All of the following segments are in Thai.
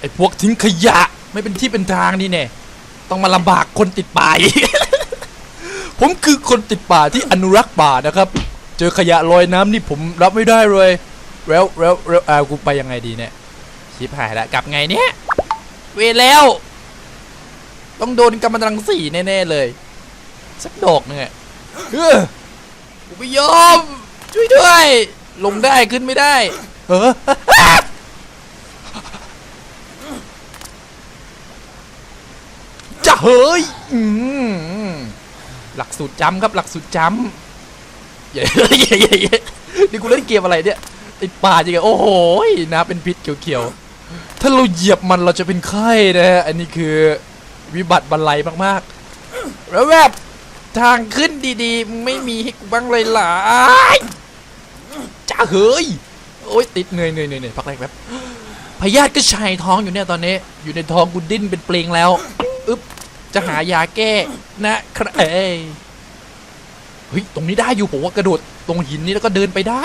ไอ้พวกทิ้งขยะ ไม่เป็นที่เป็นทางนี่แน่ต้องมาลำบากคนติดป่าอีก ผมคือคนติดป่าที่อนุรักษ์ป่านะครับ เจอขยะลอยน้ำนี่ผมรับไม่ได้เลย แล้วแล้วแล้วอากูไปยังไงดีเนี่ยชิบหายละกลับไงเนี่ยเวแล้ว ต้องโดนกำมะตรังสีแน่ๆเลย สักดอกนึงอะเออกูไม่ยอมช่วยด้วย ลงได้ขึ้นไม่ได้ เออ จะ เฮ้ยอืมหลักสูตรจำครับ หลักสูตรจำเย้เย้เย้เย้นี่กูเล่นเกมอะไรเนี่ยติดป่าจริงๆโอ้โหนะเป็นพิษเขียวๆ ถ้าเราเหยียบมันเราจะเป็นไข้นะฮะ อันนี้คือวิบัติบรรลัยมากๆ แล้วแบบทางขึ้นดีๆ ไม่มีให้กูบ้างเลยหรอจ้าเฮ้ย โอ๊ยติดเหนื่อยเหนื่อยเหนื่อยพักแรกแป๊บพยาธิก็ชัยท้องอยู่เนี่ยตอนนี้ อยู่ในท้องกูดิ้นเป็นเปลงแล้ว อึ๊บ จะหายาแก้นะครับเอ้ยเฮ้ยตรงนี้ได้อยู่ผมว่ากระโดดตรงหินนี้แล้วก็เดินไปได้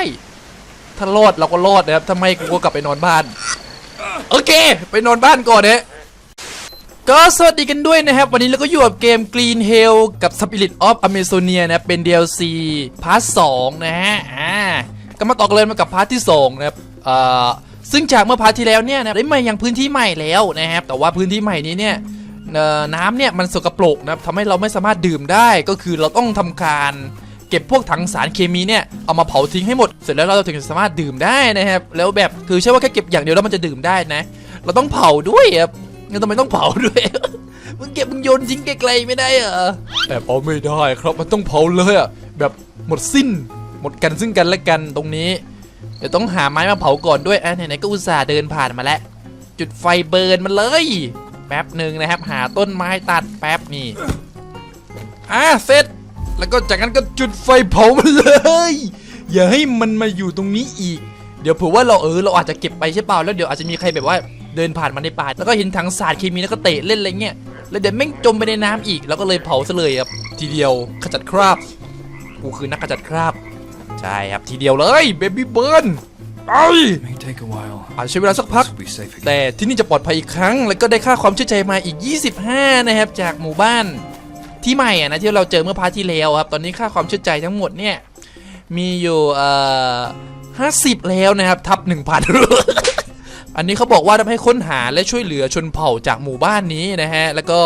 ถ้ารอดเราก็รอดนะครับถ้าไม่กูก็กลับไปนอนบ้าน โอเค ไปนอนบ้านก่อนนะก็สวัสดีกันด้วยนะครับ วันนี้เราก็อยู่กับเกม Green Hell กับ Spirit of Amazonia นะเป็น DLC พาร์ท2นะฮะอ่าก็มาต่อกันเลยมากับพาร์ทที่2นะครับเอ่อซึ่งจากเมื่อพาร์ทที่แล้วเนี่ยนะได้มายังพื้นที่ใหม่แล้วนะครับแต่ว่าพื้นที่ใหม่นี้เนี่ย น้ำเนี่ยมันสกปรกนะครับทำให้เราไม่สามารถดื่มได้ก็คือเราต้องทำการเก็บพวกถังสารเคมีเนี่ยเอามาเผาทิ้งให้หมด เสร็จแล้วเราถึงจะสามารถดื่มได้นะครับแล้วแบบคือใช่ว่าแค่เก็บอย่างเดียวแล้วมันจะดื่มได้นะ เราต้องเผาด้วยครับงั้นทำไมต้องเผาด้วยมึงเก็บมึงโยนทิ้งไกลๆไม่ได้เหรอแอบเอาไม่ได้ครับมันต้องเผาเลยอะแบบหมดสิ้น หมดกันซึ่งกันและกันตรงนี้เดี๋ยวต้องหาไม้มาเผาก่อนด้วยอะไหนๆก็อุตส่าห์เดินผ่านมาแล้วจุดไฟเบิร์นมันเลย แป๊บหนึ่งนะครับ หาต้นไม้ตัดแป๊บนี่อะเสร็จ แล้วก็จากนั้นก็จุดไฟเผามันเลย อย่าให้มันมาอยู่ตรงนี้อีก เดี๋ยวเผื่อว่าเราเออเราอาจจะเก็บไปใช่เปล่าแล้วเดี๋ยวอาจจะมีใครแบบว่าเดินผ่านมาในป่าแล้วก็เห็นถังสารเคมีแล้วก็เตะเล่นอะไรเงี้ยแล้วเดี๋ยวแม่งจมไปในน้ำอีก แล้วก็เลยเผาซะเลยครับทีเดียวขจัดคราบกูคือนักขจัดคราบ ใช่ครับทีเดียวเลยเบบี้เบิร์น ไป May take a while. อาจจะใช้เวลาสักพัก This will be safe again. แต่ที่นี่จะปลอดภัยอีกครั้ง แล้วก็ได้ค่าความเชื่อใจมาอีก 25 นะครับ จากหมู่บ้านที่ใหม่อะนะที่เราเจอเมื่อพาร์ทที่แล้วครับ ตอนนี้ค่าความเชื่อใจทั้งหมดเนี่ยมีอยู่เอ่อ50แล้วนะครับ ทับ1,000อันนี้เขาบอกว่าทำให้ค้นหาและช่วยเหลือชนเผ่าจากหมู่บ้านนี้นะฮะ แล้วก็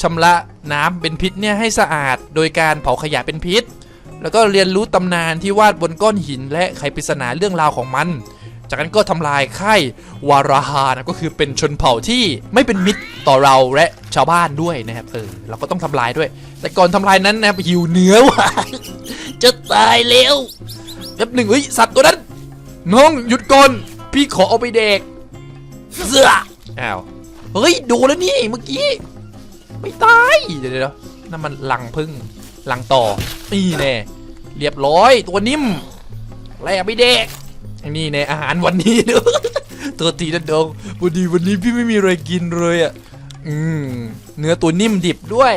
ชำระน้ำเป็นพิษเนี่ยให้สะอาด โดยการเผาขยะเป็นพิษ แล้วก็เรียนรู้ตำนานที่วาดบนก้อนหิน และไขปริศนาเรื่องราวของมัน จากนั้นก็ทำลายค่ายวาราฮานะก็คือเป็นชนเผ่าที่ไม่เป็นมิตรต่อเราและชาวบ้านด้วยนะครับเออเราก็ต้องทำลายด้วย แต่ก่อนทำลายนั้นนะครับหิวเนื้อว่ะจะตายแล้วแป๊บหนึ่งเฮ้ยสัตว์ตัวนั้น น้องหยุดก่อนพี่ขอเอาไปเด็กเสืออ้าวเฮ้ยดูแล้วนี่เมื่อกี้ไม่ตายเดี๋ยวเดี๋ยวนั่นมันลังพึ่งลังต่อนี่แน่ เรียบร้อยตัวนิ่มแลกไปเด็กนี่ในอาหารวันนี้เนอะตัวทีนะดองพอดีวันนี้พี่ไม่มีอะไรกินเลยอะอืมเนื้อตัวนิ่มดิบด้วย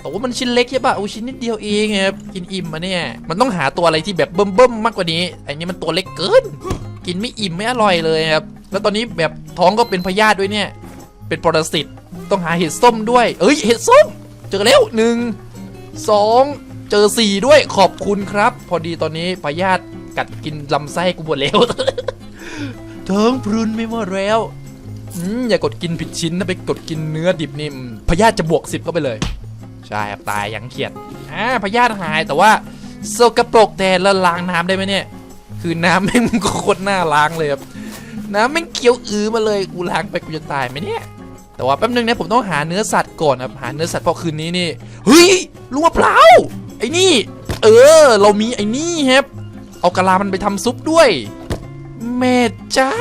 แต่ว่ามันชิ้นเล็กใช่ปะโอ้ชิ้นนิดเดียวเองครับกินอิ่มมาเนี่ย มันต้องหาตัวอะไรที่แบบเบิ่มๆมากกว่านี้ไอ้นี่มันตัวเล็กเกิน กินไม่อิ่มไม่อร่อยเลยครับแล้วตอนนี้แบบท้องก็เป็นพยาธิด้วยเนี่ย เป็นปรสิตต้องหาเห็ดส้มด้วย เอ้ยเห็ดส้ม เจอแล้วหนึ่งสอง เจอสี่ด้วยขอบคุณครับ พอดีตอนนี้พยาธิกัดกินลำไส้กูหมดแล้วท้องพรุนไม่หมดแล้วอย่ากดกินผิดชิ้นนะไปกดกินเนื้อดิบนี่พยาธิจะบวกสิบเข้าไปเลย ใช่ครับตายยังเขียดอ่าพยาธิหายแต่ว่าโซกระปรกแต่ละล้างน้ำได้ไหมเนี่ย คือน้ำแม่งโคตรหน่าล้างเลยครับน้ำแม่งเขียวอือมาเลยกูล้างไปกูจะตายไหมเนี่ยแต่ว่าแป๊บนึงนะผมต้องหาเนื้อสัตว์ก่อนครับหาเนื้อสัตว์พราะคืนนี้นี่เฮ้ยลูกมะพร้าว อ้นี่ เออ เรามีไอ้นี่ครับ เอากะลามันไปทำซุปด้วย แม่เจ้า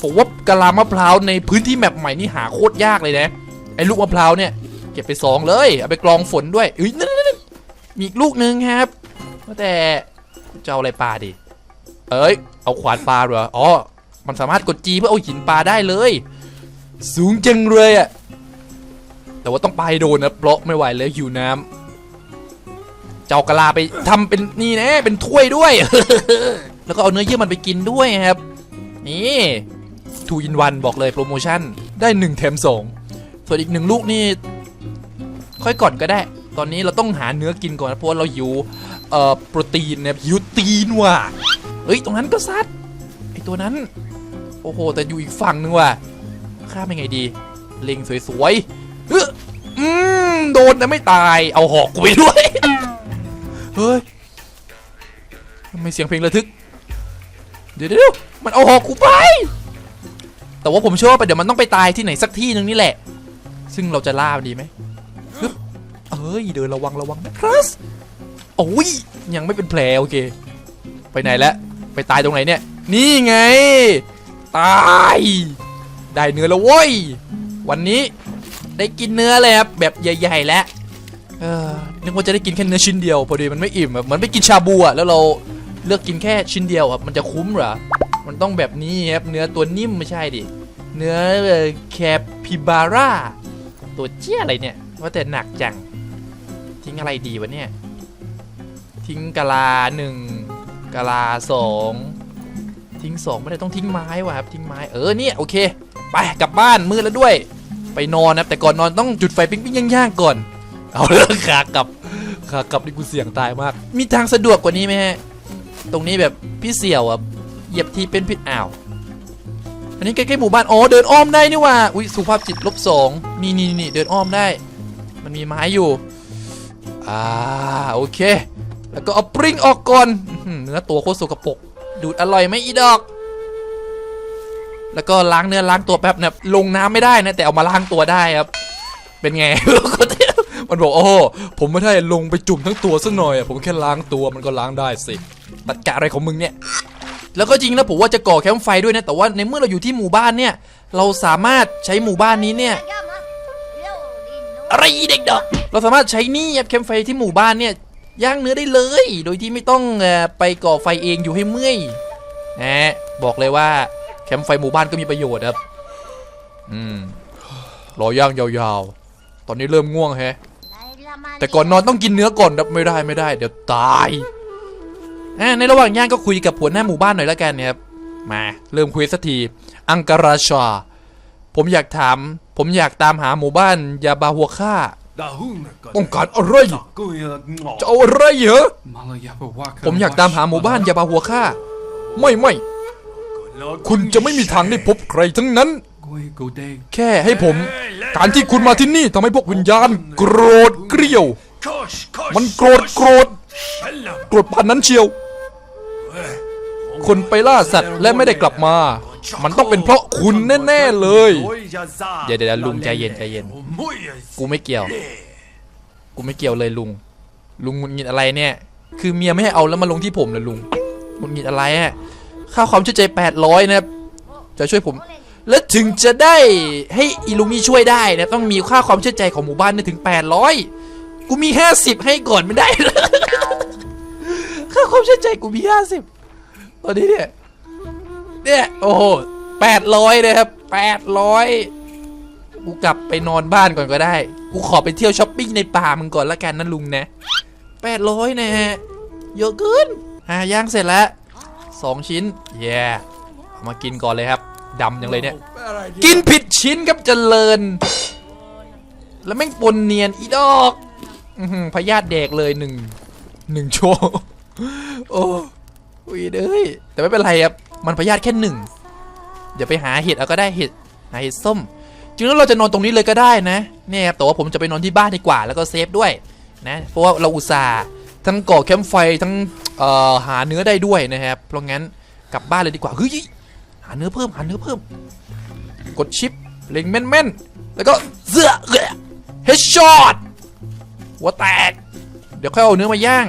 ผมว่ากะลามะพร้าวในพื้นที่แมปใหม่นี่หาโคตรยากเลยนะ ไอ้ลูกมะพร้าวเนี่ย เก็บไปสองเลย เอาไปกรองฝนด้วยเอ้ยนั่นนั่นนั่นมีอีกลูกนึงครับแต่จะเอาอะไรปลาดิ เอ้ย เอาขวานปลาเหรอ อ๋อ มันสามารถกดจีเพื่อเอาหินปลาได้เลย สูงจังเลยอะแต่ว่าต้องไปโดนนะ เพราะไม่ไหวแล้วหิวน้ำ เจ้ากะลาไปทำเป็นนี่นะเป็นถ้วยด้วย แล้วก็เอาเนื้อเยื่อมันไปกินด้วยครับ นี่2 in 1บอกเลยโปรโมชั่นได้1แถม2ส่วนอีกหนึ่งลูกนี่ ค่อยก่อนก็ได้ ตอนนี้เราต้องหาเนื้อกินก่อนนะเพราะเราหิวเอ่อโปรตีนนะครับหิวตีนว่ะเฮ้ยตรงนั้นก็ซัดไอตัวนั้น โอ้โห แต่อยู่อีกฝั่งนึงว่ะข้ามยังไงดี เล็งสวยๆเฮ้ยอืมโดนแต่ไม่ตายเอาหอกกูไปด้วย เฮ้ยทำไมเสียงเพลงระทึก เดี๋ยวเดี๋ยวมันเอาหอกกูไป แต่ว่าผมเชื่อว่าเดี๋ยวมันต้องไปตายที่ไหนสักที่หนึ่งนี่แหละ ซึ่งเราจะล่ามดีไหมเอ้ยเดินระวังระวังนะครับโอ้ยยังไม่เป็นแผลโอเค ไปไหนแล้วไปตายตรงไหนเนี่ย นี่ไง ตาย ได้เนื้อแล้วเว้ย วันนี้ได้กินเนื้อเลยครับแบบใหญ่ ๆ แล้ว นึกว่าจะได้กินแค่เนื้อชิ้นเดียวพอดีมันไม่อิ่มแบบเหมือนไปกินชาบูอะแล้วเราเลือกกินแค่ชิ้นเดียวอะมันจะคุ้มเหรอ มันต้องแบบนี้ครับเนื้อตัวนิ่มไม่ใช่ดิ เนื้อแคปิบาร่าตัวเจี้ยอะไรเนี่ยว่าแต่หนักจัง ทิ้งอะไรดีวะเนี่ย ทิ้งกะลาหนึ่งกะลาสองทิ้งสองไม่ได้ต้องทิ้งไม้ว่ะครับทิ้งไม้เออเนี่ยโอเค ไปกลับบ้านมืดแล้วด้วย ไปนอนนะแต่ก่อนนอนต้องจุดไฟปิ้งปิ้งย่างๆก่อน เอาเรื่องขากลับ ขากลับนี่กูเสี่ยงตายมาก มีทางสะดวกกว่านี้ไหมฮะ ตรงนี้แบบพี่เสี่ยวอะ เหยียบทีเป็นพิษอ้าว อันนี้ใกล้ๆหมู่บ้าน อ๋อ เดินอ้อมได้นี่ว่า อุ้ยสุภาพจิตลบสองนี่นี่นี่เดินอ้อมได้ มันมีไม้อยู่ อ่า โอเค แล้วก็เอาปริงออกก่อนเนื้อตัวโคตรสกปรก ดูดอร่อยไหมอีดอกแล้วก็ล้างเนื้อล้างตัวแป๊บนะลงน้ำไม่ได้นะแต่เอามาล้างตัวได้ครับ เป็นไง มันบอกโอ้ผมไม่ได้ลงไปจุ่มทั้งตัวซะหน่อยผมแค่ล้างตัวมันก็ล้างได้สิตัดกะอะไรของมึงเนี่ย แล้วก็จริงนะผมว่าจะก่อแคมป์ไฟด้วยนะ แต่ว่าในเมื่อเราอยู่ที่หมู่บ้านเนี่ย เราสามารถใช้หมู่บ้านนี้เนี่ยอะไรอีเด็กดอกเราสามารถใช้นี่แคมป์ไฟที่หมู่บ้านเนี่ยย่างเนื้อได้เลย โดยที่ไม่ต้องไปก่อไฟเองอยู่ให้เมื่อยนะบอกเลยว่าแคมป์ไฟหมู่บ้านก็มีประโยชน์ครับ อืมรอย่างยาวๆ ตอนนี้เริ่มง่วงแฮะ แต่ก่อนนอนต้องกินเนื้อก่อนครับไม่ได้ไม่ได้ เดี๋ยวตายอะในระหว่างย่างก็คุยกับหัวหน้าหมู่บ้านหน่อยแล้วกันเนี่ยครับมาเริ่มคุยสักที อังการาชา ผมอยากถาม ผมอยากตามหาหมู่บ้านยาบาหัวค่าต้องการอะไรจะเอาอะไรเหรอผมอยากตามหาหมู่บ้านยาบาหัวค่า ไม่ไม่คุณจะไม่มีทางได้พบใครทั้งนั้น แค่ให้ผม การที่คุณมาที่นี่ทำให้พวกวิญญาณ โกรธเกลียว มันโกรธโกรธโกรธพันนั้นเชียว คนไปล่าสัตว์และไม่ได้กลับมา มันต้องเป็นเพราะคุณแน่ ๆ เลยเดี๋ยวเดี๋ยวลุงใจเย็นใจเย็น กูไม่เกี่ยว กูไม่เกี่ยวเลยลุง ลุงหงุดหงิดอะไรเนี่ย คือเมียไม่ให้เอาแล้วมาลงที่ผมเลยลุงหงุดหงิดอะไรอะค่าความเชื่อใจ800นะครับจะช่วยผม และถึงจะได้ให้อีลุงนี่ช่วยได้นะต้องมีค่าความเชื่อใจของหมู่บ้านเนี่ยถึง 800 กูมี 50 ให้ก่อนไม่ได้เหรอค่าความเชื่อใจกูมี 50 ตอนนี้เนี่ย เนี่ย โอ้โห800นะครับ800 กูกลับไปนอนบ้านก่อนก็ได้ กูขอไปเที่ยวช้อปปิ้งในป่ามึงก่อนละกันนะลุงนะ 800 นะฮะ เยอะเกินอะย่างเสร็จแล้วสองชิ้นแย่เอามากินก่อนเลยครับ ดำยังเลยเนี่ย กินผิดชิ้นครับเจริญ แล้วแม่งปนเนียนอีดอกอื้อหือพยาธิแดกเลยหนึ่งหนึ่งโชว์โอ้ยเอ้ยแต่ไม่เป็นไรครับ มันพยาธิแค่หนึ่งเดี๋ยวไปหาเห็ดเอาก็ได้เห็ดหาเห็ดส้มจริงแล้วเราจะนอนตรงนี้เลยก็ได้นะเนี่ยครับแต่ว่าผมจะไปนอนที่บ้านดีกว่าแล้วก็เซฟด้วยนะเพราะว่าเราอุตส่าห์ทั้งก่อแคมป์ไฟทั้งเอ่อหาเนื้อได้ด้วยนะครับเพราะงั้นกลับบ้านเลยดีกว่าเฮ้ย หาเนื้อเพิ่มหาเนื้อเพิ่ม กดชิปเล็งแม่นๆแล้วก็เสือเฮดช็อตหัวแตก เดี๋ยวค่อยเอาเนื้อมาย่าง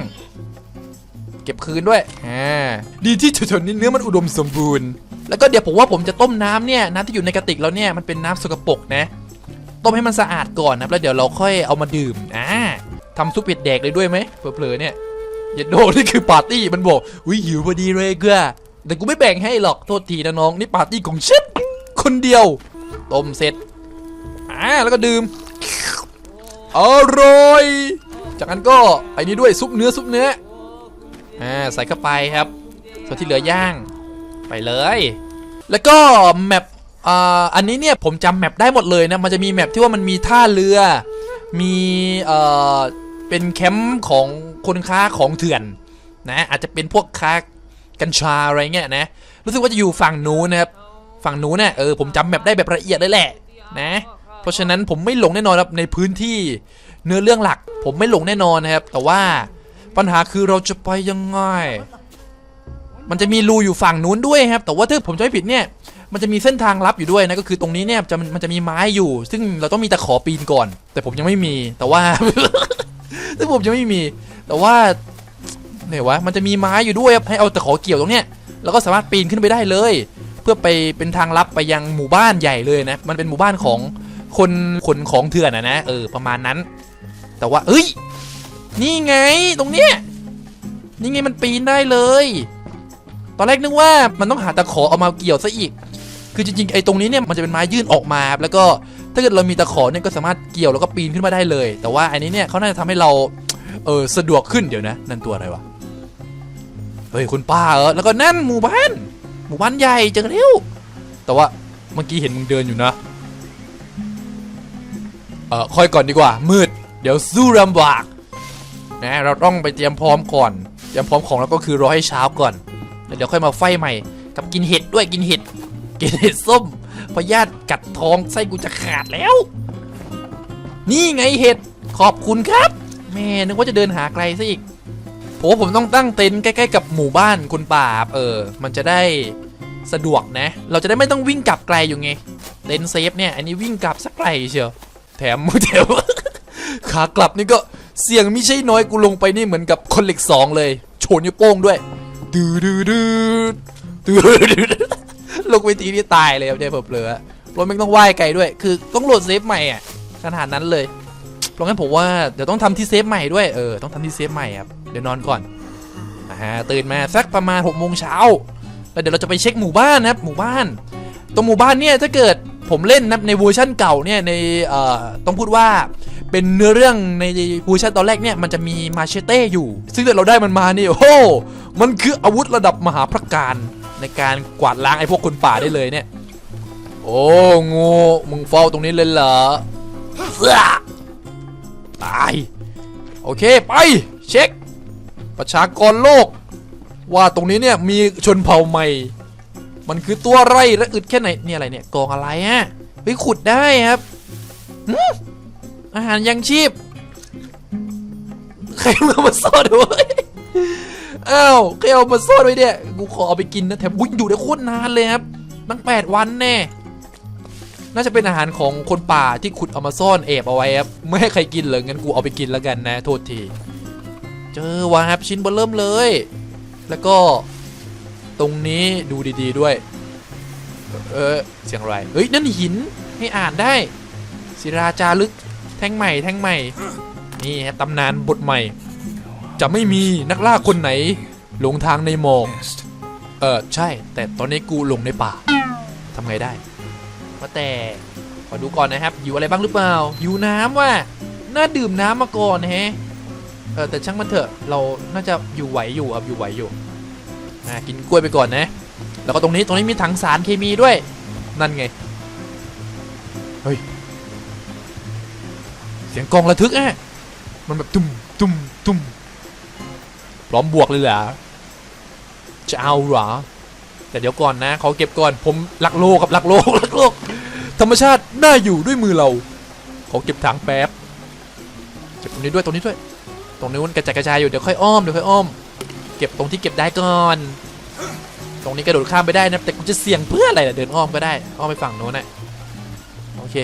เก็บคืนด้วยอ่าดีที่แถวๆนี้เนื้อมันอุดมสมบูรณ์ แล้วก็เดี๋ยวผมว่าผมจะต้มน้ำเนี่ยน้ำที่อยู่ในกระติกแล้วเนี่ยมันเป็นน้ำสกปรกนะ ต้มให้มันสะอาดก่อนนะแล้วเดี๋ยวเราค่อยเอามาดื่มอ่าทำซุปเป็ดแดกเลยด้วยไหมเผลอๆเนี่ยอย่าโดนี่คือปาร์ตี้มันบอกวิหิวพอดีเลยเกือ แต่กูไม่แบ่งให้หรอกโทษทีนะน้องนี่ปาร์ตี้ของฉันคนเดียวต้มเสร็จอ่าแล้วก็ดื่มอร่อย จากนั้นก็ไอ้นี่ด้วยซุปเนื้อซุปเนื้ออ่าใส่เข้าไปครับ ส่วนที่เหลือย่างไปเลย แล้วก็แมปอ่าอันนี้เนี่ยผมจำแมปได้หมดเลยนะมันจะมีแมปที่ว่ามันมีท่าเรือ มีเอ่อเป็นแคมป์ของคนค้าของเถื่อนนะอาจจะเป็นพวกค้า กัญชาอะไรเงี้ยนะ รู้สึกว่าจะอยู่ฝั่งนู้นนะครับ ฝั่งนู้นเนี่ยเออผมจำแมปได้แบบละเอียดเลยแหละนะ เพราะฉะนั้นผมไม่หลงแน่นอนครับในพื้นที่เนื้อเรื่องหลัก ผมไม่หลงแน่นอนนะครับ แต่ว่าปัญหาคือเราจะไปยังไง มันจะมีรูอยู่ฝั่งนู้นด้วยครับ แต่ว่าถ้าผมจะไม่ผิดเนี่ย มันจะมีเส้นทางลับอยู่ด้วยนะ ก็คือตรงนี้เนี่ยจะมันจะมีไม้อยู่ ซึ่งเราต้องมีตะขอปีนก่อน แต่ผมยังไม่มี แต่ว่าซึ่งผมยังไม่มี แต่ว่า เนี่ยวะมันจะมีไม้อยู่ด้วยให้เอาตะขอเกี่ยวตรงเนี้ยแล้วก็สามารถปีนขึ้นไปได้เลย เพื่อไปเป็นทางลับไปยังหมู่บ้านใหญ่เลยนะ มันเป็นหมู่บ้านของคนขนของเถื่อนอะนะเออประมาณนั้น แต่ว่าเอ้ยนี่ไงตรงเนี้ยนี่ไงมันปีนได้เลย ตอนแรกนึกว่ามันต้องหาตะขอเอามาเกี่ยวซะอีก คือจริงๆไอ้ตรงนี้เนี่ยมันจะเป็นไม้ยื่นออกมา แล้วก็ถ้าเกิดเรามีตะขอเนี่ยก็สามารถเกี่ยวแล้วก็ปีนขึ้นมาได้เลย แต่ว่าอันนี้เนี่ยเขาน่าจะทำให้เราเออสะดวกขึ้นเดี๋ยวนะ นั่นตัวอะไรวะ เฮ้ยคุณป้าเออแล้วก็นั่นหมู่บ้าน หมู่บ้านใหญ่เจอเร็วแต่ว่าเมื่อกี้เห็นมึงเดินอยู่นะเออคอยก่อนดีกว่า มืด เดี๋ยวสู้ลำบากนะเราต้องไปเตรียมพร้อมก่อนเตรียมพร้อมของแล้วก็คือรอให้เช้าก่อนแล้วเดี๋ยวค่อยมาไฟใหม่ กับกินเห็ดด้วยกินเห็ดกินเห็ดส้มพยาธิกัดท้องไส้กูจะขาดแล้ว นี่ไงเห็ดขอบคุณครับแม่นึกว่าจะเดินหาไกลซะอีก ผมว่าผมต้องตั้งเต็นท์ใกล้ๆกับหมู่บ้านคุณป่าเออ มันจะได้สะดวกนะ เราจะได้ไม่ต้องวิ่งกลับไกลอยู่ไง เต็นท์เซฟเนี่ย อันนี้วิ่งกลับสักไกลเชียว แถมแถมขากลับนี่ก็เสี่ยงไม่ใช่น้อยกูลงไปนี่เหมือนกับคนเหล็กสองเลยโชนิ้วโป้งด้วยดืดดืดดืดดืดดืดลงไปทีนี่ตายเลยครับเนี่ยเผลอๆรถแม่งต้องว่ายไกลด้วย คือต้องโหลดเซฟใหม่อะขนาดนั้นเลยเพราะงั้นผมว่าเดี๋ยวต้องทำที่เซฟใหม่ด้วย เออ ต้องทำที่เซฟใหม่ครับ เดี๋ยวนอนก่อนอ่าตื่นมาสักประมาณ6กโมงเช้าแล้วเดี๋ยวเราจะไปเช็คหมู่บ้านนะครับหมู่บ้าน ตรงหมู่บ้านเนี่ยถ้าเกิดผมเล่นนะในเวอร์ชันเก่าเนี่ยในเอ่อต้องพูดว่าเป็นเนื้อเรื่องในเวอร์ชันตอนแรกเนี่ยมันจะมีมาเชเต้อยู่ ซึ่งถ้าเราได้มันมานี่โอ้โหมันคืออาวุธระดับมหาพระการในการกวาดล้างไอ้พวกคนป่าได้เลยเนี่ย โอ้งูมึงเฝ้าตรงนี้เลยเหรอตาย โอเค ไป เช็ค ประชากรโลก ว่าตรงนี้เนี่ยมีชนเผ่าใหม่ มันคือตัวไรและอึดแค่ไหนเนี่ยอะไรเนี่ยกองอะไรฮะเฮ้ยขุดได้ครับอาหารยังชีพ ใครเอามาซ่อนไว้อ้าวใครเอามาซ่อนไว้เนี่ยกูขอเอาไปกินนะแถมอุ้ยอยู่ได้โคตรนานเลยครับตั้งแปดวันแน่น่าจะเป็นอาหารของคนป่าที่ขุดเอามาซ่อนแอบเอาไว้ครับไม่ให้ใครกินเลยงั้นกูเอาไปกินแล้วกันนะ โทษที เจอวะครับชิ้นเบอเริ่มเลย แล้วก็ตรงนี้ดูดีๆด้วย เออเสียงอะไรเฮ้ยนั่นหินให้อ่านได้ศิราจารึกแท่งใหม่แท่งใหม่ นี่ฮะตำนานบทใหม่ จะไม่มีนักล่าคนไหน หลงทางในหมอกเออใช่ แต่ตอนนี้กูหลงในป่าทำไงได้ว่าแต่ขอดูก่อนนะครับอยู่อะไรบ้างหรือเปล่าอยู่น้ำว่ะน่าดื่มน้ำมาก่อนแฮะ ออแต่ช่างมันเถอะเราน่าจะอยู่ไหวอยู่ครับอยู่ไหวอยู่อะกินกล้วยไปก่อนนะ แล้วก็ตรงนี้ตรงนี้มีถังสารเคมีด้วย นั่นไงเฮ้ยเสียงกองระทึกอะมันแบบตุ้มตุ้มตุ้มพร้อมบวกเลยเหรอจะเอาเหรอแต่เดี๋ยวก่อนนะขอเก็บก่อนผมรักโลกับรักโลกรักโลกธรรมชาติน่าอยู่ด้วยมือเราขอเก็บถังแป๊บเก็บตรงนี้ด้วยตรงนี้ด้วย ตรงนี้นกระจายกระจายอยู่เดี๋ยวค่อยอ้อมเดี๋ยวค่อยอ้อม เก็บตรงที่เก็บได้ก่อน ตรงนี้กระโดดข้ามไปได้นะแต่กูจะเสี่ยงเพื่ออะไรล่ะเดินอ้อมก็ได้อ้อมไปฝั่งโน้นน่ะโอเค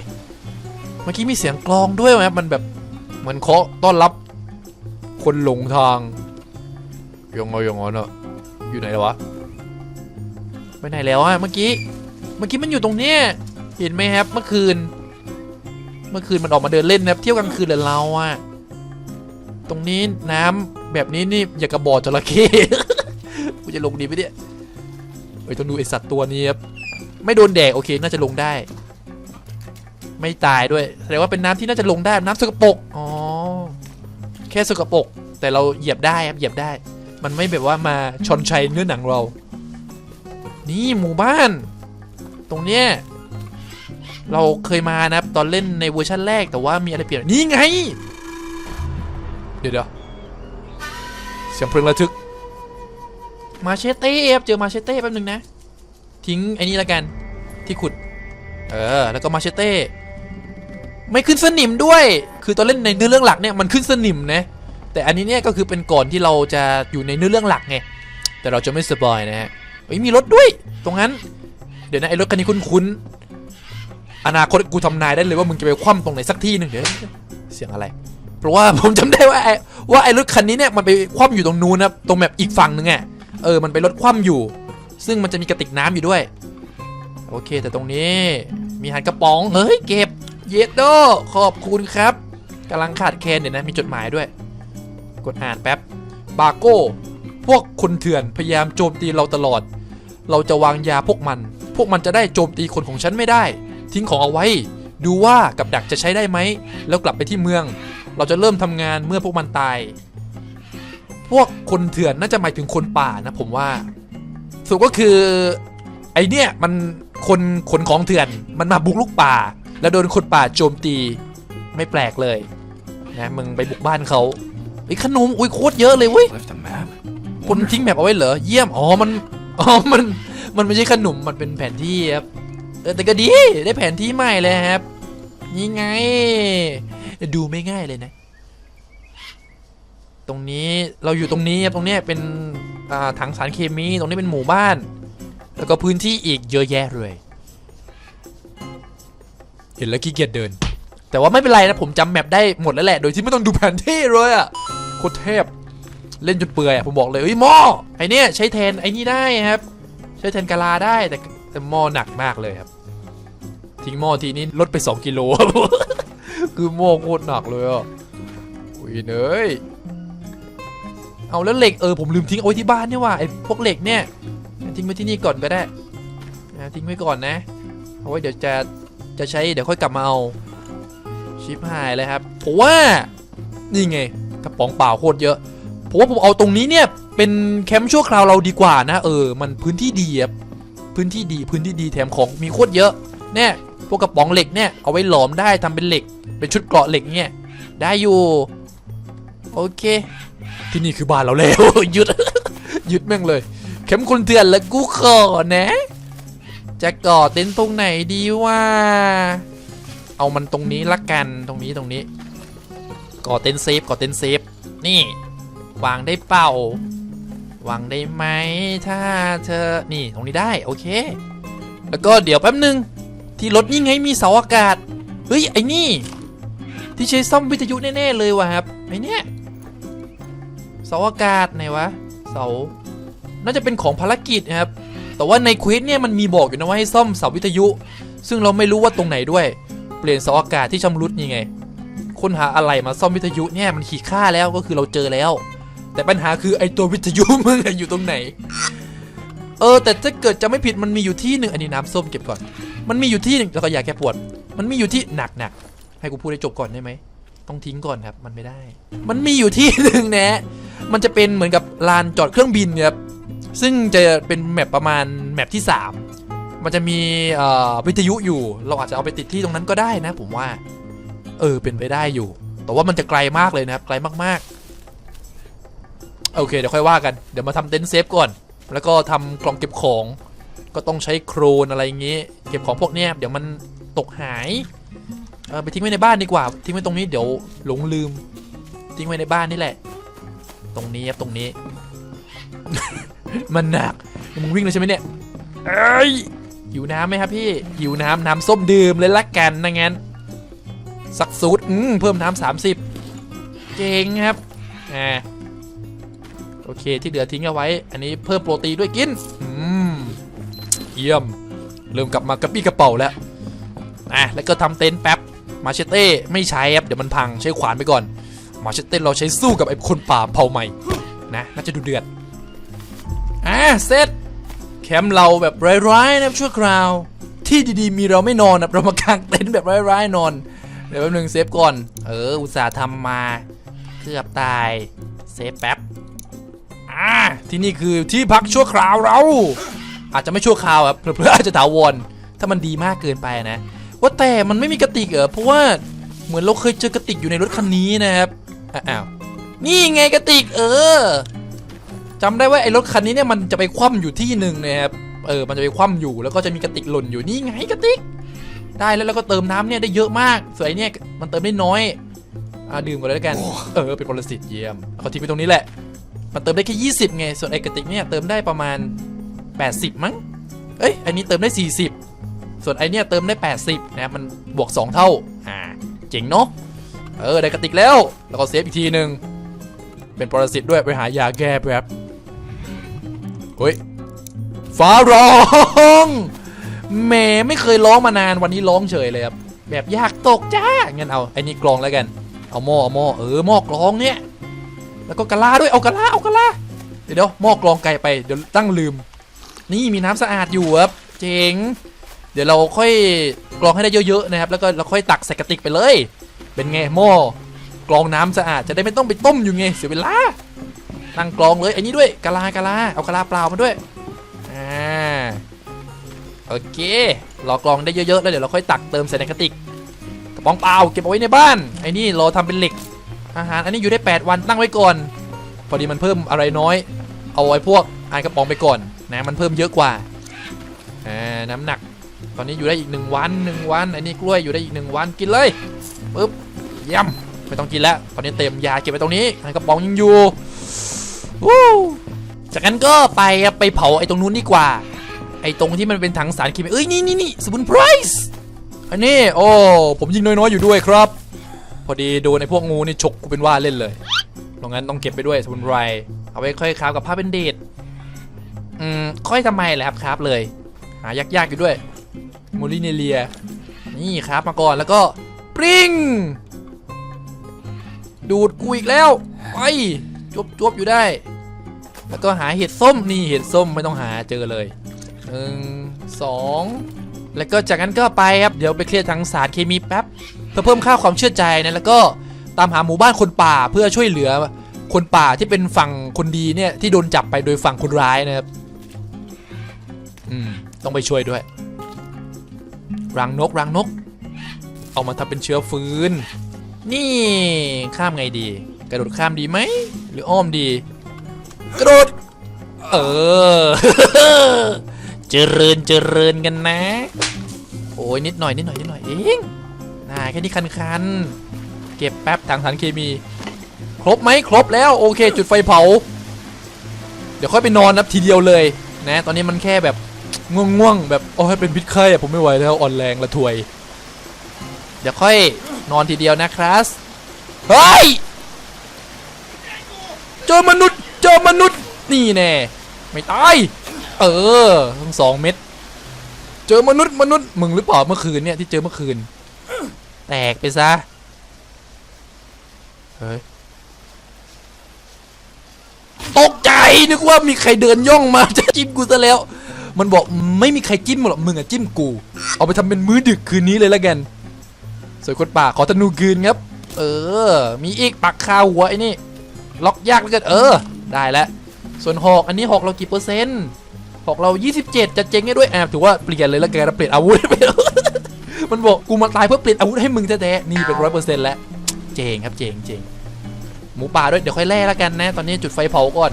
เมื่อกี้มีเสียงกลองด้วยไหมมันแบบเหมือนเคาะต้อนรับ คนหลงทางยังไงยังไงเนอะอยู่ไหนแล้ววะไปไหนแล้วอะเมื่อกี้เมื่อกี้มันอยู่ตรงเนี้ยเห็นไหมครับเมื่อคืน เมื่อคืนมันออกมาเดินเล่นนะเที่ยวกลางคืนเลยเราอะ ตรงนี้น้ำแบบนี้นี่อย่ากระบอกจระเข้กูจะลงดีไหมเนี่ยเฮ้ยต้องดูไอสัตว์ตัวนี้ครับไม่โดนแดดโอเคน่าจะลงได้ ไม่ตายด้วยแสดงว่าเป็นน้ำที่น่าจะลงได้น้ำสกปรกอ๋อแค่สกปรกแต่เราเหยียบได้ครับเหยียบได้ มันไม่แบบว่ามาชนชัยเนื้อหนังเรา นี่หมู่บ้าน ตรงเนี้ยเราเคยมานะครับตอนเล่นในเวอร์ชันแรกแต่ว่ามีอะไรเปลี่ยนนี่ไง ดี๋ยวเดี๋ยวเสียงเพลิงระทึก มาเชเต้เจอมาเชเต้แป๊บนึงนะ ทิ้งไอ้นี่ละกัน ที่ขุด เออ แล้วก็มาเชเต้ ไม่ขึ้นสนิมด้วย คือตอนเล่นในเนื้อเรื่องหลักเนี่ยมันขึ้นสนิมนะ แต่อันนี้เนี่ยก็คือเป็นก่อนที่เราจะอยู่ในเนื้อเรื่องหลักไง แต่เราจะไม่สปอยนะฮะเฮ้ยมีรถด้วย ตรงนั้น เดี๋ยวนะไอ้รถคันนี้คุ้นๆ อนาคตกูทำนายได้เลยว่ามึงจะไปคว่ำตรงไหนสักที่หนึ่งเดี๋ยวเสียงอะไร เพราะว่าผมจำได้ว่าไอ้ว่าไอ้รถคันนี้เนี่ยมันไปคว่ำอยู่ตรงนู้นนะตรงแบบอีกฝั่งหนึงอะเออมันไปรถคว่ำอยู่ ซึ่งมันจะมีกระติกน้ำอยู่ด้วย โอเค แต่ตรงนี้มีหันกระป๋องเฮ้ยเก็บเยดโดขอบคุณครับกำลังขาดแคลนเดี๋ยวนะมีจดหมายด้วย กดอ่านแป๊บบาโก้พวกคนเถื่อนพยายามโจมตีเราตลอด เราจะวางยาพวกมัน พวกมันจะได้โจมตีคนของฉันไม่ได้ ทิ้งของเอาไว้ ดูว่ากับดักจะใช้ได้ไหม แล้วกลับไปที่เมือง เราจะเริ่มทำงานเมื่อพวกมันตาย พวกคนเถื่อนน่าจะหมายถึงคนป่านะผมว่าสรุปก็คือไอเนี่ยมันคนขนของเถื่อนมันมาบุกลุกป่า แล้วโดนคนป่าโจมตีไม่แปลกเลยนะมึงไปบุกบ้านเขาไอ้ขนมอุ้ยโคตรเยอะเลยเว้ยคนทิ้งแมปเอาไว้เหรอเยี่ยมอ๋อมันอ๋อมันมันไม่ใช่ขนมมันเป็นแผนที่ครับเออแต่ก็ดีได้แผนที่ใหม่เลยครับนี่ไง ดูไม่ง่ายเลยนะ ตรงนี้เราอยู่ตรงนี้ครับตรงนี้เป็นถังสารเคมี ตรงนี้เป็นหมู่บ้าน แล้วก็พื้นที่อีกเยอะแยะเลย เห็นแล้วขี้เกียจเดิน แต่ว่าไม่เป็นไรนะผมจำแมปได้หมดแล้วแหละ โดยที่ไม่ต้องดูแผนที่เลยอะโคตรเทพเล่นจนเปื่อยอะผมบอกเลยเฮ้ยหม้อไอเนี้ยใช้แทนไอ้นี่ได้ครับ ใช้แทนกะลาได้แต่แต่หม้อหนักมากเลยครับ ทิ้งหม้อทีนี้ลดไป 2 กิโลครับ คือหม้อโคตรหนักเลยอะอุ้ยเนยเอาแล้วเหล็กเออผมลืมทิ้งเอาไว้ที่บ้านนี่ว่าไอ้พวกเหล็กเนี่ยทิ้งไว้ที่นี่ก่อนก็ได้นะทิ้งไว้ก่อนนะเอาไว้เดี๋ยวจะจะใช้เดี๋ยวค่อยกลับมาเอาชิปหายเลยครับผมว่านี่ไงกระป๋องเปล่าโคตรเยอะผมว่าผมเอาตรงนี้เนี่ยเป็นแคมป์ชั่วคราวเราดีกว่านะ เออ มันพื้นที่ดีครับพื้นที่ดีพื้นที่ดีแถมของมีโคตรเยอะ เนี่ย พวกกระป๋องเหล็กเนี่ยเอาไว้หลอมได้ทำเป็นเหล็ก เป็นชุดเกราะเหล็กเนี่ยได้อยู่ โอเค ที่นี่คือบ้านเราแล้วหยึดหยึดแม่งเลยแคมป์คนเถื่อนแล้วกูขอนะ จะก่อเต็นท์ตรงไหนดีว่า เอามันตรงนี้ละกันตรงนี้ตรงนี้ ก่อเต็นท์เซฟก่อเต็นท์เซฟนี่ วางได้เปล่าวางได้ไหมถ้าเธอนี่ตรงนี้ได้โอเค แล้วก็เดี๋ยวแป๊บนึง ที่รถนี่ไงมีเสาอากาศ เฮ้ย ไอ้นี่ ที่ใช้ซ่อมวิทยุแน่ๆเลยวะครับ ไอ้เนี่ยเสาอากาศไหนวะ เสา น่าจะเป็นของภารกิจนะครับ แต่ว่าในเควสเนี่ยมันมีบอกอยู่นะว่าให้ซ่อมเสาวิทยุ ซึ่งเราไม่รู้ว่าตรงไหนด้วย เปลี่ยนเสาอากาศที่ชำรุดยังไง ค้นหาอะไรมาซ่อมวิทยุเนี่ยมันขีดค่าแล้วก็คือเราเจอแล้ว แต่ปัญหาคือไอตัววิทยุมึงอยู่ตรงไหน เออแต่ถ้าเกิดจะไม่ผิดมันมีอยู่ที่หนึ่งอันนี้น้ำส้มเก็บก่อน มันมีอยู่ที่หนึ่งแล้วก็อยาแก้ปวด มันมีอยู่ที่หนักหนักให้กูพูดให้จบก่อนได้ไหมต้องทิ้งก่อนครับ มันไม่ได้ มันมีอยู่ที่หนึ่งนะ มันจะเป็นเหมือนกับลานจอดเครื่องบินครับซึ่งจะเป็นแมปประมาณแมปที่สามมันจะมีวิทยุอยู่ เราอาจจะเอาไปติดที่ตรงนั้นก็ได้นะ ผมว่า เออเป็นไปได้อยู่ แต่ว่ามันจะไกลมากเลยนะครับ ไกลมากๆ โอเค เดี๋ยวค่อยว่ากัน เดี๋ยวมาทำเต็นท์เซฟก่อน แล้วก็ทำกล่องเก็บของ ก็ต้องใช้โครนอะไรอย่างงี้ เก็บของพวกเนี้ยเดี๋ยวมันตกหายเออไปทิ้งไว้ในบ้านดีกว่า ทิ้งไว้ตรงนี้เดี๋ยวหลงลืม ทิ้งไว้ในบ้านนี่แหละ ตรงนี้ครับตรงนี้ มันหนักมึงวิ่งเลยใช่ไหมเนี่ยเอ้ยหิวน้ำไหมครับพี่หิวน้ำน้ำส้มดื่มเลยละกันนะงั้นสักสูตรอืมเพิ่มน้ำสามสิบเจ๋งครับอ่าโอเคที่เหลือทิ้งเอาไว้ อันนี้เพิ่มโปรตีนด้วยกินอืม เยี่ยม เริ่มกลับมากระปี้กระเป๋าแล้วอะแล้วก็ทำเต็นท์แป๊บมาเชเต้ไม่ใช้ครับเดี๋ยวมันพังใช้ขวานไปก่อน มาเชเต้เราใช้สู้กับไอ้คนป่าเผ่าใหม่นะน่าจะดูเดือดอะเสร็จแคมป์เราแบบร้ายๆนะชั่วคราว ที่ดีๆ มีเราไม่นอนนะเรามากางเต็นท์แบบร้ายๆนอนเดี๋ยวแป๊บนึงเซฟก่อน เออ อุตส่าห์ทำมาเกือบตาย เซฟแป๊บ อ่า ที่นี่คือที่พักชั่วคราวเรา อาจจะไม่ชั่วคราวครับเพื่อๆอาจจะถาวรถ้ามันดีมากเกินไปนะ ว่าแต่มันไม่มีกระติกเหรอเพราะว่าเหมือนเราเคยเจอกระติกอยู่ในรถคันนี้นะครับอะอ้าวนี่ไงกระติกเออจำได้ว่าไอ้รถคันนี้เนี่ยมันจะไปคว่ำอยู่ที่หนึ่งนะครับเออมันจะไปคว่ำอยู่แล้วก็จะมีกระติกหล่นอยู่นี่ไงกระติก ได้แล้วแล้วก็เติมน้ำเนี่ยได้เยอะมากส่วนไอ้เนี่ยมันเติมได้น้อยอ่าดื่มกันเลยแล้วกันเออเป็นปรสิตเยี่ยมเขาทิ้งไปตรงนี้แหละ มันเติมได้แค่20ไงส่วนไอ้กระติกเนี่ยเติมได้ประมาณ 80 มั้ง เอ้ย อันนี้เติมได้ 40 ส่วนไอเนี่ยเติมได้ 80 นะครับมันบวก 2 เท่า อ่า เจ๋งเนาะ เออ ได้กระติกแล้ว แล้วก็เซฟอีกทีหนึ่ง เป็นปรสิตด้วยไปหายาแก้แป๊บเฮ้ย ฟ้าร้องแหมไม่เคยร้องมานานวันนี้ร้องเฉยเลยครับ แบบอยากตกจ้า งั้นเอาไอ้นี่กรองแล้วกัน เอาหม้อเอาหม้อเออหม้อกรองเนี่ย แล้วก็กะลาด้วย เอากะลาเอากะลาเดี๋ยวเดี๋ยวหม้อกรองไก่ไป เดี๋ยวตั้งลืม นี่มีน้ำสะอาดอยู่ครับเจ๋งเดี๋ยวเราค่อยกรองให้ได้เยอะๆนะครับ แล้วก็เราค่อยตักใส่กระติกไปเลย เป็นไงหม้อกรองน้ำสะอาดจะได้ไม่ต้องไปต้มอยู่ไงเสียเวลาตั้งกรองเลยไอ้นี่ด้วยกะลากะลาเอากะลาเปล่ามาด้วยอ่าโอเครอกรองได้เยอะๆแล้วเดี๋ยวเราค่อยตักเติมใส่ในกระติกกระป๋องเปล่าเก็บเอาไว้ในบ้านไอ้นี่รอทำเป็นเหล็ก อาหารอันนี้อยู่ได้ 8 วันตั้งไว้ก่อน พอดีมันเพิ่มอะไรน้อย เอาไว้พวกอานกระป๋องไปก่อน นะมันเพิ่มเยอะกว่าอ่าน้ำหนัก ตอนนี้อยู่ได้อีก1วัน1วันอันนี้กล้วยอยู่ได้อีก1วันกินเลยปึ๊บย่ำไม่ต้องกินแล้วตอนนี้เต็มยาเก็บไว้ตรงนี้อานกระป๋องยังอยู่วู้จากนั้นก็ไปไปเผาไอ้ตรงนู้นดีกว่า ไอ้ตรงที่มันเป็นถังสารเคมีเอ้ยนี่นี่นี่สมุนไพรส์อันนี้โอ้ผมยิงน้อยๆอยู่ด้วยครับ พอดีโดนไอ้พวกงูนี่ฉกกูเป็นว่าเล่นเลยตรงนั้นต้องเก็บไปด้วยสมุนไพรเอาไว้ค่อยคราบกับผ้าเป็นเดท อืมค่อยทำไมแหละครับครับเลย หายากๆอยู่ด้วยมูลิเนเลีย นี่ครับมาก่อนแล้วก็ปริงดูดกูอีกแล้วไปจบจบอยู่ได้ แล้วก็หาเห็ดส้มนี่เห็ดส้มไม่ต้องหาเจอเลยหนึ่งสองแล้วก็จากนั้นก็ไปครับเดี๋ยวไปเคลียร์ทางศาสารเคมีแป๊บเพื่อเพิ่มค่าความเชื่อใจนะแล้วก็ตามหาหมู่บ้านคนป่าเพื่อช่วยเหลือคนป่าที่เป็นฝั่งคนดีเนี่ยที่โดนจับไปโดยฝั่งคนร้ายนะครับ ต้องไปช่วยด้วย รังนกรังนก เอามาทำเป็นเชื้อฟืน นี่ข้ามไงดี กระโดดข้ามดีไหม หรืออ้อมดี กระโดด เออ เจริญเจริญกันนะ โอ้ยนิดหน่อยนิดหน่อยนิดหน่อยเองน่าแค่นี้คันๆเก็บแป๊บถังสารเคมี ครบไหมครบแล้วโอเค จุดไฟเผา เดี๋ยวค่อยไปนอนนับทีเดียวเลยนะ ตอนนี้มันแค่แบบ ง่วงๆแบบโอ้ยเป็นพิษไข้อะผมไม่ไหวแล้วอ่อนแรงละถวย เดี๋ยวค่อยนอนทีเดียวนะครับเฮ้ยเจอมนุษย์เจอมนุษย์นี่แน่ไม่ตายเออทั้งสองเม็ดเจอมนุษย์มนุษย์มึงหรือเปล่าเมื่อคืนเนี่ยที่เจอเมื่อคืน แตกไปซะเฮ้ยตกใจนึกว่ามีใครเดินย่องมาจะจิ้มกูซะแล้ว มันบอกไม่มีใครจิ้มหรอกมึงอะจิ้มกู เอาไปทำเป็นมื้อดึกคืนนี้เลยละกันสวยคนป่าขอธนูคืนครับ เออ มีอีกปักคาหัวไอ้นี่ล็อกยากเหลือเกินเออ ได้แล้วส่วนหอกอันนี้หอกเรากี่เปอร์เซ็นต์หอกเรา 27 จะเจ๊งได้ด้วยแอบถือว่าเปลี่ยนเลยล้วกันเปลี่ยนอาวุธไปมันบอกกูมาตายเพื่อเปลี่ยนอาวุธให้มึงแท้ๆนี่เป็นร้อยเปอร์เซ็นต์แล้วเจ๋งครับเจ๋งเจ๋งหมูป่าด้วยเดี๋ยวค่อยแล่แล้วกันนะ ตอนนี้จุดไฟเผาก่อน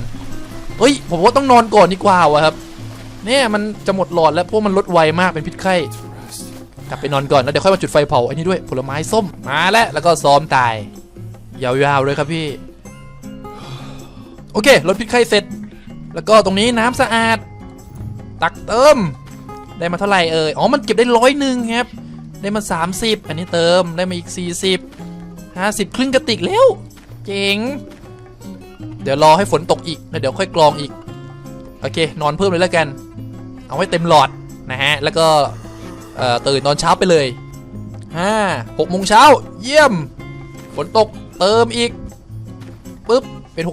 เฮ้ยผมว่าต้องนอนก่อนดีกว่าวะครับ เนี่ยมันจะหมดหลอดแล้วพราะมันลดไวมากเป็นพิษไข้กลับไปนอนก่อนแล้วเดี๋ยวค่อยมาจุดไฟเผาอันนี้ด้วยผลไม้ส้มมาแล้วแล้วก็ซ้อมตาย ยาวๆเลยครับพี่ โอเคลดพิษไข้เสร็จ แล้วก็ตรงนี้น้ำสะอาด ตักเติม ได้มาเท่าไหร่เอ่ยอ๋อมันเก็บได้ร้อยหนึ่งครับ ได้มา 30 อันนี้เติมได้มาอีก 40 50 ครึ่งกระติกแล้ว เจ๋งเดี๋ยวรอให้ฝนตกอีกแล้วเดี๋ยวค่อยกรองอีก โอเค นอนเพิ่มเลยแล้วกัน เอาไว้เต็มหลอดนะฮะ แล้วก็ตื่นตอนเช้าไปเลยห้าหกโมงเช้า เยี่ยม ฝนตกเติมอีกปึ๊บ เป็น 62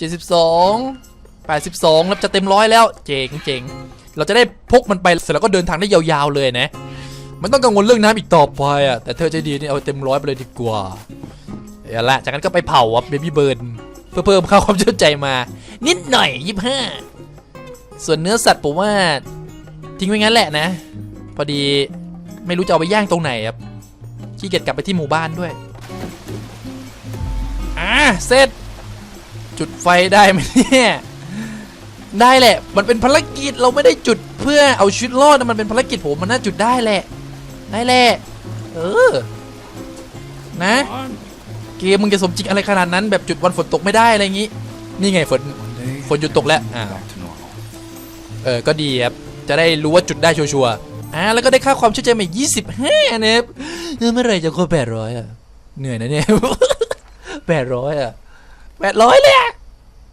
72 82แล้วจะเต็มร้อยแล้ว เจ๋งเจ๋งเราจะได้พกมันไปเสร็จแล้วก็เดินทางได้ยาวๆเลยนะ มันต้องกังวลเรื่องน้ำอีกต่อไปอะ แต่เธอใจดีนี่เอาเต็มร้อยไปเลยดีกว่าเอาละจากนั้นก็ไปเผาเบบี้เบิร์นเพื่อเพิ่มค่าความเชื่อใจมา นิดหน่อยยี่ห้าส่วนเนื้อสัตว์ผมว่า ทิ้งไว้งั้นแหละนะ พอดีไม่รู้จะเอาไปย่างตรงไหนครับขี้เกียจกลับไปที่หมู่บ้านด้วยอ่าเสร็จ จุดไฟได้ไหมเนี่ยได้แหละ มันเป็นภารกิจเราไม่ได้จุดเพื่อเอาชีวิตรอดนะมันเป็นภารกิจผมมันน่าจุดได้แหละ ได้แหละ เออ นะ เกมมึงจะสมจริงอะไรขนาดนั้น แบบจุดวันฝนตกไม่ได้อะไรอย่างงี้ นี่ไงฝน ฝนหยุดตกแล้วอ่า back to normal. เออก็ดีครับ จะได้รู้ว่าจุดได้ชัวร์ๆอ่าแล้วก็ได้ค่าความเชื่อใจมา25นะครับเออเมื่อไหรจะครบ800อะเหนื่อยนะเนี่ย800อะ800เลยอะ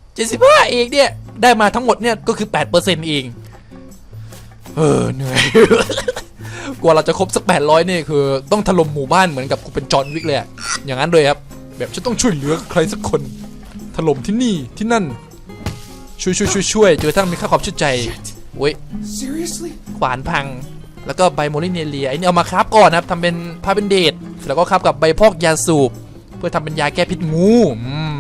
75เองเนี่ย ได้มาทั้งหมดเนี่ยก็คือ 8%เองเออเหนื่อยกว่าเราจะครบสัก800นี่คือ ต้องถล่มหมู่บ้านเหมือนกับกูเป็นจอห์นวิกเลยอะอย่างนั้นเลยครับ แบบฉันต้องช่วยเหลือใครสักคนถล่มที่นี่ที่นั่น ช่วยช่วยช่วยช่วยจนกระทั่งมีค่าความเชื่อใจเว้ย Seriously? ขวานพัง แล้วก็ใบโมลิเนเลียไอ้นี่เอามาคราฟก่อนนะครับทำเป็นผ้าเป็นเดทแล้วก็คราฟกับใบพอกยาสูบ เพื่อทำเป็นยาแก้พิษงูอืม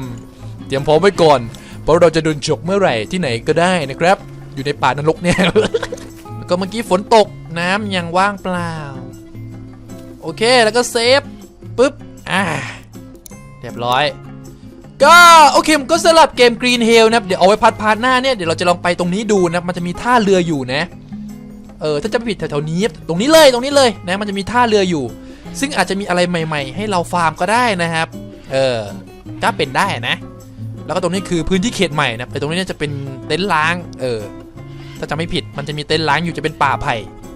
เตรียมพร้อมไว้ก่อน เพราะเราจะโดนฉกเมื่อไหร่ที่ไหนก็ได้นะครับ อยู่ในป่านรกเนี่ยแล้วก็เมื่อกี้ฝนตกน้ำยังว่างเปล่า โอเคแล้วก็เซฟปุ๊บอ่าเรียบร้อย ก็โอเคผมก็สลับเกม Green Hill นะครับเดี๋ยวเอาไว้พัดพาร์ทหน้าเนี่ยเดี๋ยวเราจะลองไปตรงนี้ดูนะมันจะมีท่าเรืออยู่นะเออถ้าจะไม่ผิดแถวๆนี้ตรงนี้เลยตรงนี้เลยนะมันจะมีท่าเรืออยู่ ซึ่งอาจจะมีอะไรใหม่ ๆ ให้เราฟาร์มก็ได้นะครับเออก็เป็นได้นะ แล้วก็ตรงนี้คือพื้นที่เขตใหม่นะไอ้ตรงนี้จะเป็นเต็นท์ล้างเออถ้าจะไม่ผิดมันจะมีเต็นท์ล้างอยู่จะเป็นป่าไผ่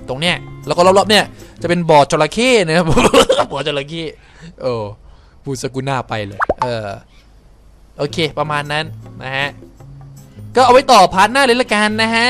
ตรงเนี้ยแล้วก็รอบๆเนี่ยจะเป็นบ่อจระเข้นะครับบ่อจระเข้โอ้พูสกุน่าไปเลย เออ โอเค ประมาณนั้นนะฮะ ก็เอาไว้ต่อพาร์ทหน้าเลยละกันนะฮะ